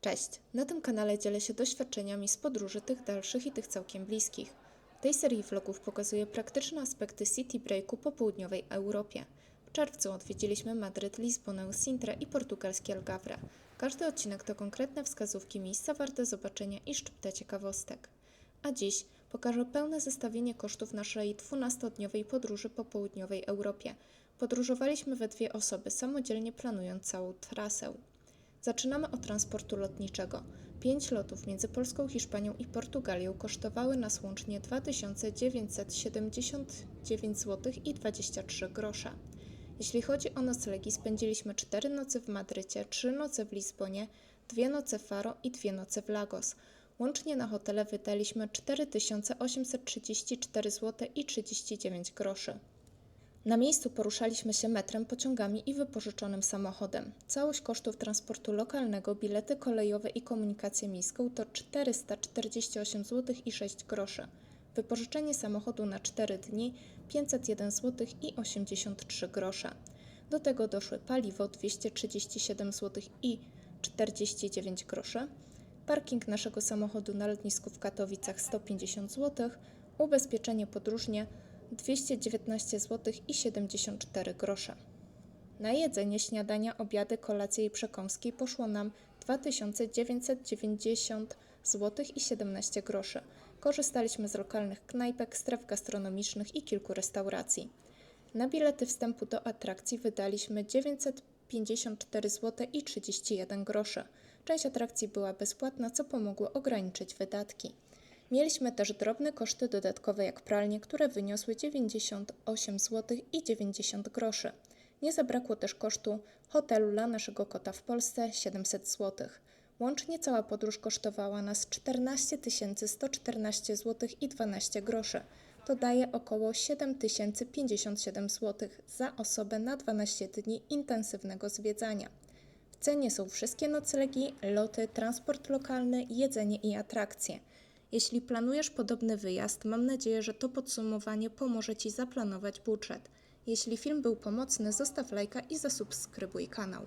Cześć! Na tym kanale dzielę się doświadczeniami z podróży tych dalszych i tych całkiem bliskich. W tej serii vlogów pokazuję praktyczne aspekty city breaku po południowej Europie. W czerwcu odwiedziliśmy Madryt, Lizbonę, Sintrę i portugalskie Algarve. Każdy odcinek to konkretne wskazówki miejsca warte zobaczenia i szczyptę ciekawostek. A dziś pokażę pełne zestawienie kosztów naszej 12-dniowej podróży po południowej Europie. Podróżowaliśmy we dwie osoby, samodzielnie planując całą trasę. Zaczynamy od transportu lotniczego. Pięć lotów między Polską, Hiszpanią i Portugalią kosztowały nas łącznie 2979 zł i 23 grosze. Jeśli chodzi o noclegi, spędziliśmy 4 noce w Madrycie, 3 noce w Lizbonie, 2 noce w Faro i 2 noce w Lagos. Łącznie na hotele wydaliśmy 4834 zł i 39 groszy. Na miejscu poruszaliśmy się metrem, pociągami i wypożyczonym samochodem. Całość kosztów transportu lokalnego, bilety kolejowe i komunikację miejską to 448 zł i 6 groszy. Wypożyczenie samochodu na 4 dni 501 zł i 83 grosze. Do tego doszły paliwo 237 zł i 49 groszy, parking naszego samochodu na lotnisku w Katowicach 150 zł, ubezpieczenie podróżnie 219 zł i 74 grosze. Na jedzenie, śniadania, obiady, kolacje i przekąski poszło nam 2990 zł i 17 groszy. Korzystaliśmy z lokalnych knajpek, stref gastronomicznych i kilku restauracji. Na bilety wstępu do atrakcji wydaliśmy 954 zł i 31 groszy. Część atrakcji była bezpłatna, co pomogło ograniczyć wydatki. Mieliśmy też drobne koszty dodatkowe jak pralnie, które wyniosły 98 zł i 90 groszy. Nie zabrakło też kosztu hotelu dla naszego kota w Polsce 700 zł. Łącznie cała podróż kosztowała nas 14 114 zł i 12 groszy. To daje około 7057 zł za osobę na 12 dni intensywnego zwiedzania. W cenie są wszystkie noclegi, loty, transport lokalny, jedzenie i atrakcje. Jeśli planujesz podobny wyjazd, mam nadzieję, że to podsumowanie pomoże Ci zaplanować budżet. Jeśli film był pomocny, zostaw lajka i zasubskrybuj kanał.